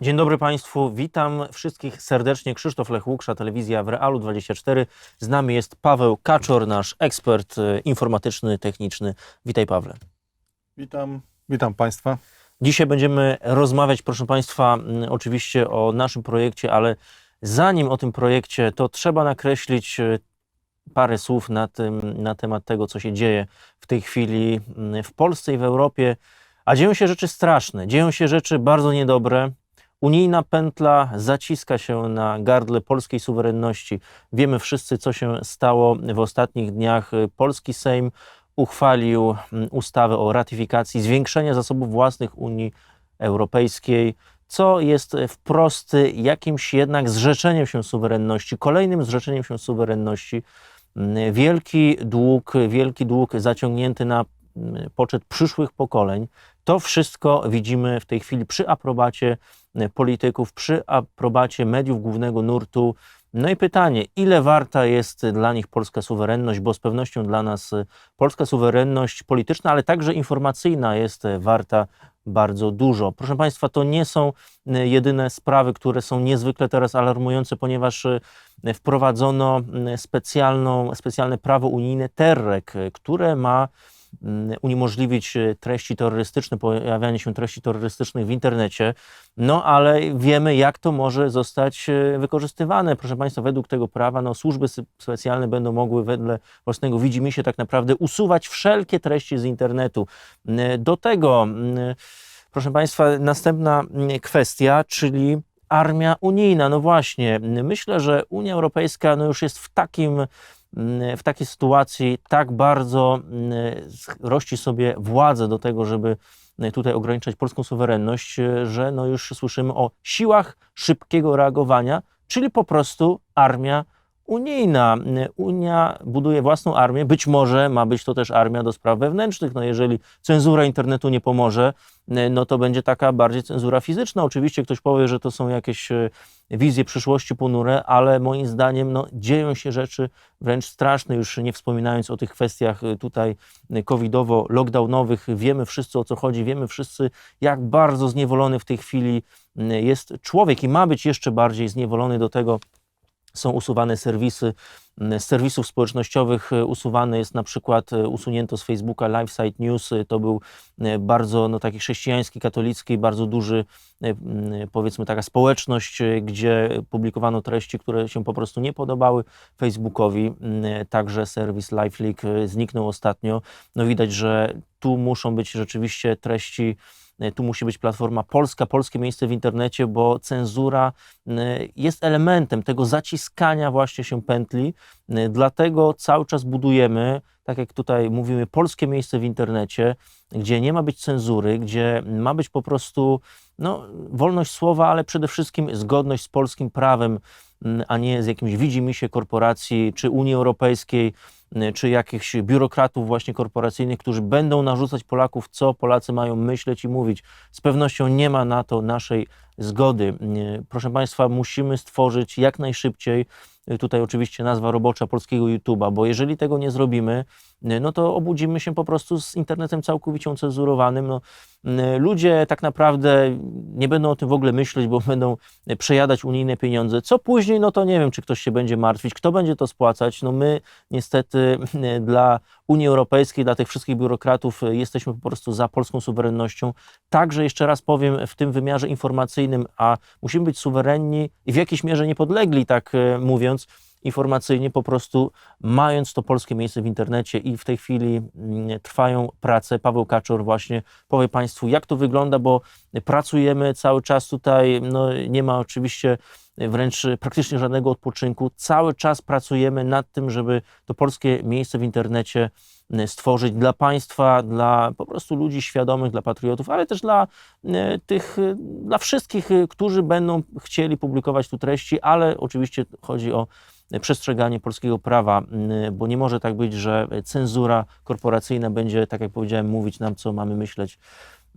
Dzień dobry Państwu, witam wszystkich serdecznie. Krzysztof Lech Łuksza, telewizja w Realu 24. Z nami jest Paweł Kaczor, nasz ekspert e, informatyczny, techniczny. Witaj Pawle. Witam, witam Państwa. Dzisiaj będziemy rozmawiać, proszę Państwa, oczywiście o naszym projekcie, ale zanim o tym projekcie, to trzeba nakreślić e, parę słów na, tym, na temat tego, co się dzieje w tej chwili w Polsce i w Europie. A dzieją się rzeczy straszne, dzieją się rzeczy bardzo niedobre. Unijna pętla zaciska się na gardle polskiej suwerenności. Wiemy wszyscy, co się stało w ostatnich dniach. Polski Sejm uchwalił mm, ustawę o ratyfikacji zwiększenia zasobów własnych Unii Europejskiej, co jest wprost jakimś jednak zrzeczeniem się suwerenności, kolejnym zrzeczeniem się suwerenności. Mm, Wielki dług, wielki dług zaciągnięty na mm, poczet przyszłych pokoleń. To wszystko widzimy w tej chwili przy aprobacie e, polityków, przy aprobacie mediów głównego nurtu. No i pytanie, ile warta jest dla nich polska suwerenność, bo z pewnością dla nas e, polska suwerenność polityczna, ale także informacyjna jest e, warta bardzo dużo. Proszę Państwa, to nie są jedyne sprawy, które są niezwykle teraz alarmujące, ponieważ wprowadzono specjalną, specjalne prawo unijne TERREK, które ma uniemożliwić e, treści terrorystyczne, pojawianie się treści terrorystycznych w internecie. No ale wiemy, jak to może zostać e, wykorzystywane. Proszę Państwa, według tego prawa no, służby specjalne będą mogły wedle własnego widzimisię tak naprawdę usuwać wszelkie treści z internetu. M, Do tego, m, proszę Państwa, następna m, kwestia, czyli armia unijna. No właśnie, myślę, że Unia Europejska no, już jest w takim w takiej sytuacji tak bardzo mm, rości sobie władzę do tego, żeby tutaj ograniczać polską suwerenność, że no już słyszymy o siłach szybkiego reagowania, czyli po prostu armia unijna. Unia buduje własną armię, być może ma być to też armia do spraw wewnętrznych. No jeżeli cenzura internetu nie pomoże, no to będzie taka bardziej cenzura fizyczna. Oczywiście ktoś powie, że to są jakieś e, wizje przyszłości ponure, ale moim zdaniem no, dzieją się rzeczy wręcz straszne, już nie wspominając o tych kwestiach y, tutaj y, covidowo-lockdownowych. Wiemy wszyscy o co chodzi, wiemy wszyscy jak bardzo zniewolony w tej chwili y, jest człowiek i ma być jeszcze bardziej zniewolony do tego, są usuwane serwisy. Serwisów społecznościowych y, usuwane jest na przykład, y, usunięto z Facebooka LiveSite News. Y, To był bardzo no, taki chrześcijański, katolicki, bardzo duży, powiedzmy taka społeczność, gdzie publikowano treści, które się po prostu nie podobały Facebookowi. Także serwis LiveLeak zniknął ostatnio. No widać, że tu muszą być rzeczywiście treści tu musi być platforma polska, polskie miejsce w internecie, bo cenzura y, jest elementem tego zaciskania właśnie się pętli. Y, Dlatego cały czas budujemy, tak jak tutaj mówimy, polskie miejsce w internecie, gdzie nie ma być cenzury, gdzie ma być po prostu no, wolność słowa, ale przede wszystkim zgodność z polskim prawem, a nie z jakimś widzimisię korporacji czy Unii Europejskiej, czy jakichś biurokratów właśnie korporacyjnych, którzy będą narzucać Polaków, co Polacy mają myśleć i mówić. Z pewnością nie ma na to naszej zgody. Y, Proszę Państwa, musimy stworzyć jak najszybciej, y, tutaj oczywiście nazwa robocza polskiego YouTube'a, bo jeżeli tego nie zrobimy, no to obudzimy się po prostu z internetem całkowicie cenzurowanym. No, ludzie tak naprawdę nie będą o tym w ogóle myśleć, bo będą przejadać unijne pieniądze. Co później, no to nie wiem, czy ktoś się będzie martwić, kto będzie to spłacać. No my niestety dla Unii Europejskiej, dla tych wszystkich biurokratów jesteśmy po prostu za polską suwerennością. Także jeszcze raz powiem, w tym wymiarze informacyjnym, a musimy być suwerenni i w jakiejś mierze niepodlegli, tak y, mówiąc, informacyjnie, po prostu mając to polskie miejsce w internecie i w tej chwili mm, trwają prace. Paweł Kaczor właśnie powie Państwu, jak to wygląda, bo pracujemy cały czas tutaj, no nie ma oczywiście wręcz praktycznie żadnego odpoczynku. Cały czas pracujemy nad tym, żeby to polskie miejsce w internecie stworzyć dla państwa, dla po prostu ludzi świadomych, dla patriotów, ale też dla y, tych, y, dla wszystkich, y, którzy będą chcieli publikować tu treści, ale oczywiście chodzi o przestrzeganie polskiego prawa, y, bo nie może tak być, że cenzura korporacyjna będzie, tak jak powiedziałem, mówić nam, co mamy myśleć.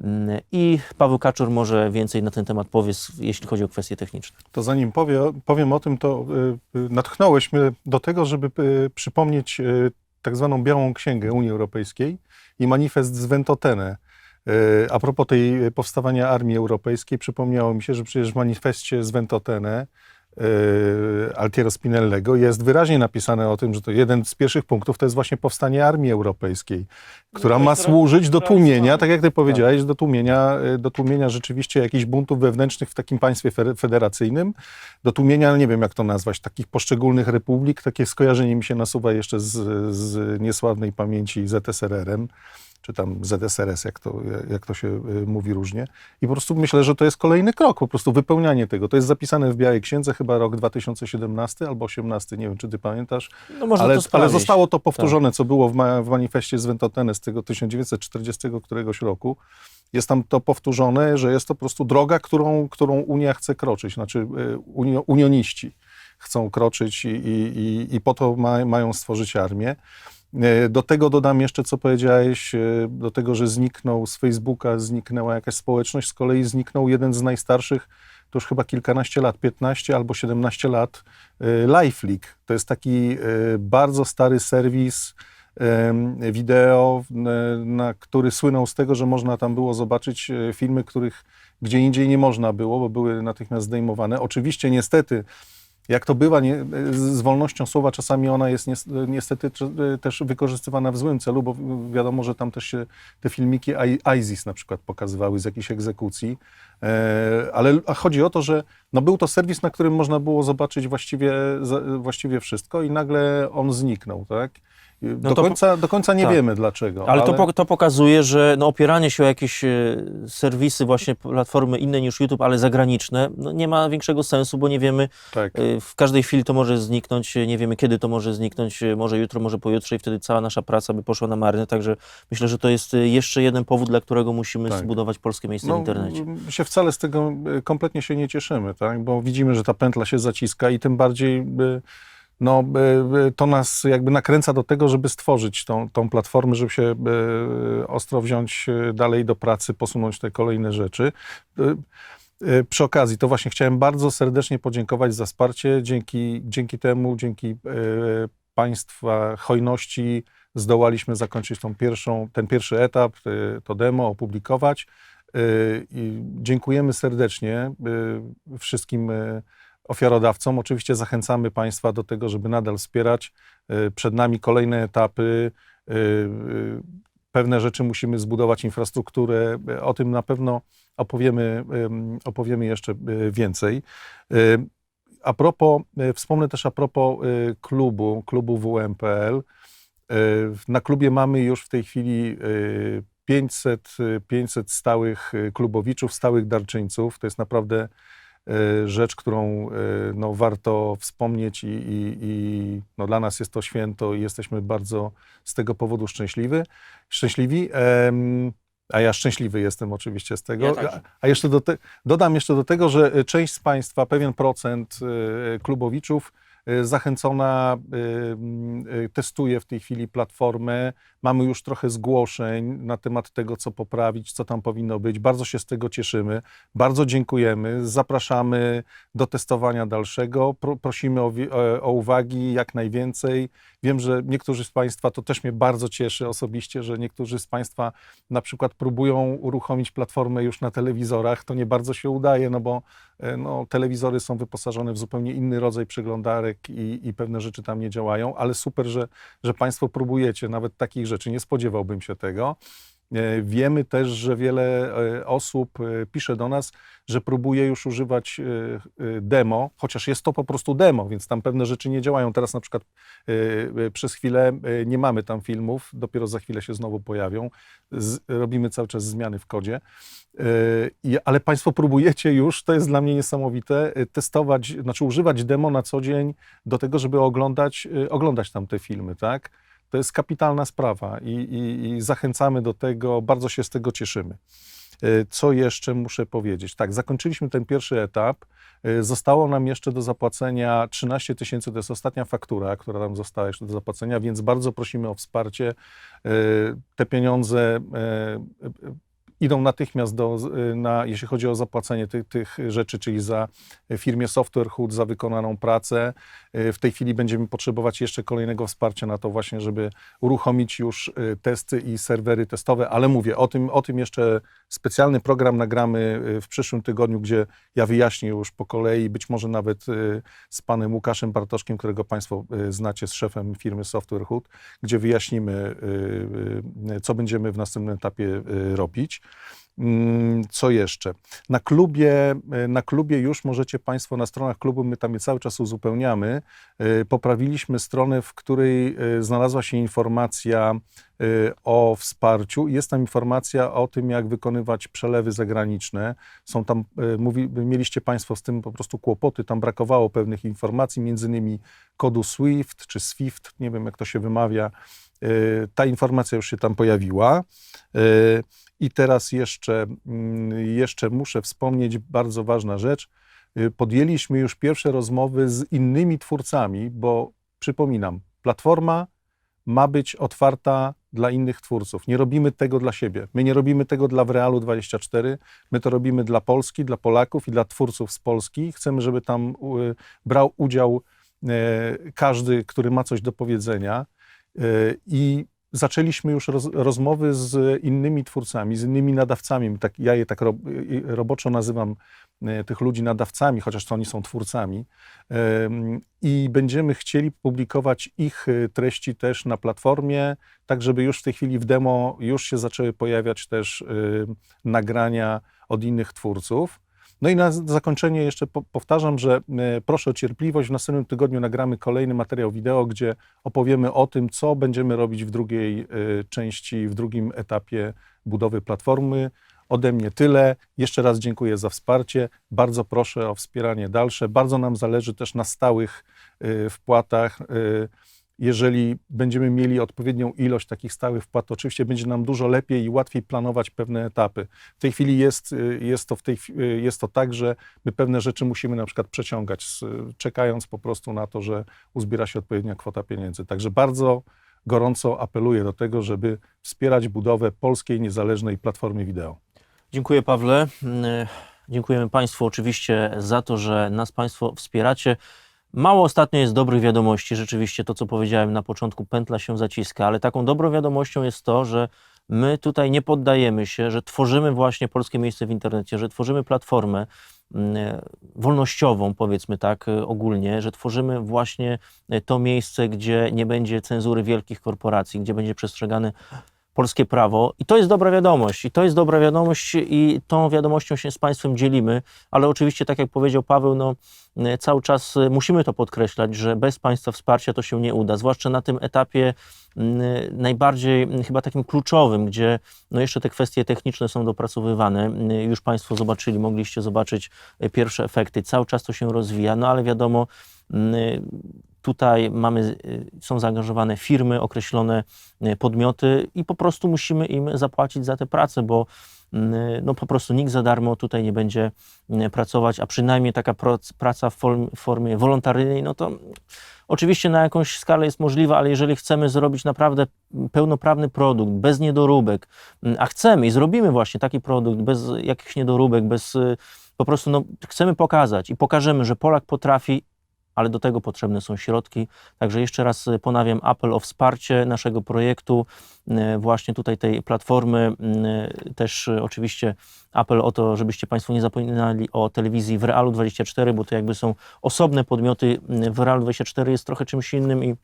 Y, I Paweł Kaczor może więcej na ten temat powie, jeśli chodzi o kwestie techniczne. To zanim powie, powiem o tym, to y, y, natchnąłeś mnie do tego, żeby y, przypomnieć y, tak zwaną Białą Księgę Unii Europejskiej i manifest z Ventotene. A propos tej powstawania Armii Europejskiej, przypomniało mi się, że przecież w manifestie z Ventotene Altiero Spinellego. Jest wyraźnie napisane o tym, że to jeden z pierwszych punktów to jest właśnie powstanie Armii Europejskiej, która to ma służyć do tłumienia, tak jak ty powiedziałeś, do tłumienia, e, do tłumienia rzeczywiście jakichś buntów wewnętrznych w takim państwie fe- federacyjnym, do tłumienia, nie wiem jak to nazwać, takich poszczególnych republik. Takie skojarzenie mi się nasuwa jeszcze z, z niesławnej pamięci ZSRR-em, czy tam ZSRS, jak to, jak to się y, mówi różnie. I po prostu myślę, że to jest kolejny krok, po prostu wypełnianie tego. To jest zapisane w Białej Księdze, chyba rok 2017 albo 18, nie wiem, czy ty pamiętasz. No można Ale, to ale zostało to powtórzone, co było w, ma, w manifestie z Ventotene z tego 1940 któregoś roku. Jest tam to powtórzone, że jest to po prostu droga, którą, którą Unia chce kroczyć, znaczy y, unio, unioniści chcą kroczyć i, i, i, i po to ma, mają stworzyć armię. E, Do tego dodam jeszcze, co powiedziałeś, e, do tego, że zniknął z Facebooka, zniknęła jakaś społeczność, z kolei zniknął jeden z najstarszych, to już chyba kilkanaście lat, 15 albo 17 lat, e, LifeLeak. To jest taki bardzo stary serwis wideo, na który słynął z tego, że można tam było zobaczyć filmy, których gdzie indziej nie można było, bo były natychmiast zdejmowane. Oczywiście niestety jak to bywa nie, z wolnością słowa, czasami ona jest nies- niestety też wykorzystywana w złym celu, bo wiadomo, że tam też się te filmiki ISIS na przykład pokazywały z jakichś egzekucji. E, ale chodzi o to, że no był to serwis, na którym można było zobaczyć właściwie, właściwie wszystko i nagle on zniknął, tak? Do, No to po- końca, do końca nie tak. wiemy dlaczego. Ale to, po, to pokazuje, że no, opieranie się o jakieś e, serwisy, właśnie platformy inne niż YouTube, ale zagraniczne, no, nie ma większego sensu, bo nie wiemy, tak. e, w każdej chwili to może zniknąć, e, nie wiemy kiedy to może zniknąć, może jutro, może pojutrze i wtedy cała nasza praca by poszła na marne, także myślę, że to jest jeszcze jeden powód, dla którego musimy Tak. zbudować polskie miejsce w No, internecie. m, się wcale z tego kompletnie się nie cieszymy, tak? bo widzimy, że ta pętla się zaciska i tym bardziej y, no, y, y, to nas jakby nakręca do tego, żeby stworzyć tą, tą platformę, żeby się y, ostro wziąć dalej do pracy, posunąć te kolejne rzeczy. Przy okazji, to właśnie chciałem bardzo serdecznie podziękować za wsparcie. Dzięki, dzięki temu, dzięki Państwa hojności zdołaliśmy zakończyć tą pierwszą, ten pierwszy etap, to demo, opublikować. I dziękujemy serdecznie wszystkim ofiarodawcom. Oczywiście zachęcamy Państwa do tego, żeby nadal wspierać. Y, Przed nami kolejne etapy. Y, y, Pewne rzeczy musimy zbudować, infrastrukturę. O tym na pewno opowiemy, opowiemy jeszcze więcej. A propos, wspomnę też a propos klubu, klubu WMPL. Na klubie mamy już w tej chwili y, 500, y, 500 stałych klubowiczów, stałych darczyńców. To jest naprawdę rzecz, którą y, no, warto wspomnieć i, i, i no, dla nas jest to święto i jesteśmy bardzo z tego powodu szczęśliwi. szczęśliwi. A ja szczęśliwy jestem oczywiście z tego. Ja. A jeszcze do te, dodam jeszcze do tego, że y, część z Państwa, pewien procent y, klubowiczów y, zachęcona y, y, testuje w tej chwili platformę. Mamy już trochę zgłoszeń na temat tego, co poprawić, co tam powinno być. Bardzo się z tego cieszymy. Bardzo dziękujemy. Zapraszamy do testowania dalszego. Pro, prosimy o, o, o uwagi jak najwięcej. Wiem, że niektórzy z Państwa, to też mnie bardzo cieszy osobiście, że niektórzy z Państwa na przykład próbują uruchomić platformę już na telewizorach. To nie bardzo się udaje, no bo e, no, telewizory są wyposażone w zupełnie inny rodzaj przeglądarek i, i pewne rzeczy tam nie działają, ale super, że, że Państwo próbujecie nawet takich rzeczy. Nie spodziewałbym się tego. E, Wiemy też, że wiele e, osób e, pisze do nas, że próbuje już używać demo, chociaż jest to po prostu demo, więc tam pewne rzeczy nie działają. Teraz na przykład przez chwilę nie mamy tam filmów, dopiero za chwilę się znowu pojawią. Robimy cały czas zmiany w kodzie. Ale Państwo próbujecie już, to jest dla mnie niesamowite, testować, znaczy używać demo na co dzień do tego, żeby oglądać, oglądać tam te filmy, tak? To jest kapitalna sprawa i, i, i zachęcamy do tego, bardzo się z tego cieszymy. E, Co jeszcze muszę powiedzieć? Tak, zakończyliśmy ten pierwszy etap. E, Zostało nam jeszcze do zapłacenia 13 tysięcy, to jest ostatnia faktura, która nam została jeszcze do zapłacenia, więc bardzo prosimy o wsparcie. E, Te pieniądze idą natychmiast, do, y, na, jeśli chodzi o zapłacenie tych, tych rzeczy, czyli za firmie Software Hood, za wykonaną pracę. Y, W tej chwili będziemy potrzebować jeszcze kolejnego wsparcia na to właśnie, żeby uruchomić już y, testy i serwery testowe, ale mówię, o tym, o tym jeszcze specjalny program nagramy y, w przyszłym tygodniu, gdzie ja wyjaśnię już po kolei, być może nawet y, z panem Łukaszem Bartoszkiem, którego państwo y, znacie, z szefem firmy Software Hood, gdzie wyjaśnimy, y, y, co będziemy w następnym etapie y, robić. Mm, Co jeszcze? Na klubie, y, na klubie już możecie Państwo na stronach klubu, my tam je cały czas uzupełniamy. y, Poprawiliśmy stronę, w której y, znalazła się informacja o wsparciu. Jest tam informacja o tym, jak wykonywać przelewy zagraniczne. Są tam, mówi, mieliście Państwo z tym po prostu kłopoty, tam brakowało pewnych informacji, między innymi kodu SWIFT czy SWIFT, nie wiem jak to się wymawia. Ta informacja już się tam pojawiła. I teraz jeszcze, mm, jeszcze muszę wspomnieć bardzo ważna rzecz. Y, Podjęliśmy już pierwsze rozmowy z innymi twórcami, bo przypominam, platforma ma być otwarta dla innych twórców. Nie robimy tego dla siebie. My nie robimy tego dla Realu 24. My to robimy dla Polski, dla Polaków i dla twórców z Polski. Chcemy, żeby tam brał udział e, każdy, który ma coś do powiedzenia. E, I zaczęliśmy już roz, rozmowy z innymi twórcami, z innymi nadawcami. Tak, ja je tak ro, roboczo nazywam e, tych ludzi nadawcami, chociaż to oni są twórcami. Em, I będziemy chcieli publikować ich e, treści też na platformie, tak żeby już w tej chwili w demo już się zaczęły pojawiać też e, nagrania od innych twórców. No i na zakończenie jeszcze po, powtarzam, że e, proszę o cierpliwość. W następnym tygodniu nagramy kolejny materiał wideo, gdzie opowiemy o tym, co będziemy robić w drugiej e, części, w drugim etapie budowy platformy. Ode mnie tyle. Jeszcze raz dziękuję za wsparcie. Bardzo proszę o wspieranie dalsze. Bardzo nam zależy też na stałych e, wpłatach. E, Jeżeli będziemy mieli odpowiednią ilość takich stałych wpłat, to oczywiście będzie nam dużo lepiej i łatwiej planować pewne etapy. W tej chwili jest, y, jest, to, w tej, y, jest to tak, że my pewne rzeczy musimy na przykład przeciągać, czekając po prostu na to, że uzbiera się odpowiednia kwota pieniędzy. Także bardzo gorąco apeluję do tego, żeby wspierać budowę polskiej niezależnej platformy wideo. Dziękuję Pawle. Mm, Dziękujemy Państwu oczywiście za to, że nas Państwo wspieracie. Mało ostatnio jest dobrych wiadomości. Rzeczywiście to, co powiedziałem na początku, pętla się zaciska, ale taką dobrą wiadomością jest to, że my tutaj nie poddajemy się, że tworzymy właśnie polskie miejsce w internecie, że tworzymy platformę mm, wolnościową, powiedzmy tak y, ogólnie, że tworzymy właśnie y, to miejsce, gdzie nie będzie cenzury wielkich korporacji, gdzie będzie przestrzegane polskie prawo. I to jest dobra wiadomość. I to jest dobra wiadomość i tą wiadomością się z Państwem dzielimy, ale oczywiście, tak jak powiedział Paweł, no, y, cały czas y, musimy to podkreślać, że bez Państwa wsparcia to się nie uda, zwłaszcza na tym etapie y, najbardziej chyba takim kluczowym, gdzie no jeszcze te kwestie techniczne są dopracowywane. Już Państwo zobaczyli, mogliście zobaczyć pierwsze efekty. Cały czas to się rozwija, no ale wiadomo, tutaj mamy, y, są zaangażowane firmy, określone y, podmioty i po prostu musimy im zapłacić za tę pracę, bo y, no po prostu nikt za darmo tutaj nie będzie pracować, a przynajmniej taka praca w form- w formie wolontaryjnej, no to oczywiście na jakąś skalę jest możliwa, ale jeżeli chcemy zrobić naprawdę pełnoprawny produkt, bez niedoróbek, y, a chcemy i zrobimy właśnie taki produkt bez jakichś niedoróbek, bez po prostu no, chcemy pokazać i pokażemy, że Polak potrafi ale do tego potrzebne są środki. Także jeszcze raz y, ponawiam apel o wsparcie naszego projektu, y, właśnie tutaj tej platformy. y, Też oczywiście apel o to, żebyście Państwo nie zapominali o telewizji w Realu 24, bo to jakby są osobne podmioty. W Realu 24 jest trochę czymś innym i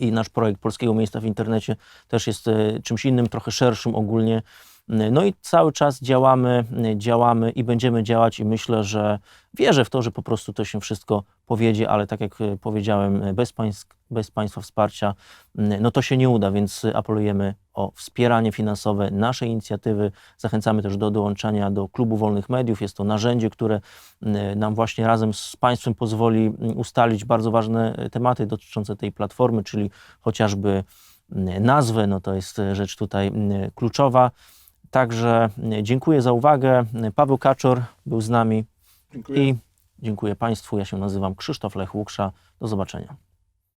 i nasz projekt Polskiego Miejsca w Internecie też jest czymś innym, trochę szerszym ogólnie. No i cały czas działamy, działamy i będziemy działać i myślę, że wierzę w to, że po prostu to się wszystko powiedzie, ale tak jak e, powiedziałem, e, bez, bez Państwa wsparcia, no to się nie uda, więc e, apelujemy o wspieranie finansowe naszej inicjatywy. Zachęcamy też do dołączania do Klubu Wolnych Mediów. Jest to narzędzie, które nam właśnie razem z Państwem pozwoli ustalić bardzo ważne tematy dotyczące tej platformy, czyli chociażby nazwę, no to jest rzecz tutaj kluczowa. Także m, dziękuję za uwagę. Paweł Kaczor był z nami Dziękuję. i dziękuję Państwu. Ja się nazywam Krzysztof Lech Łuksza. Do zobaczenia.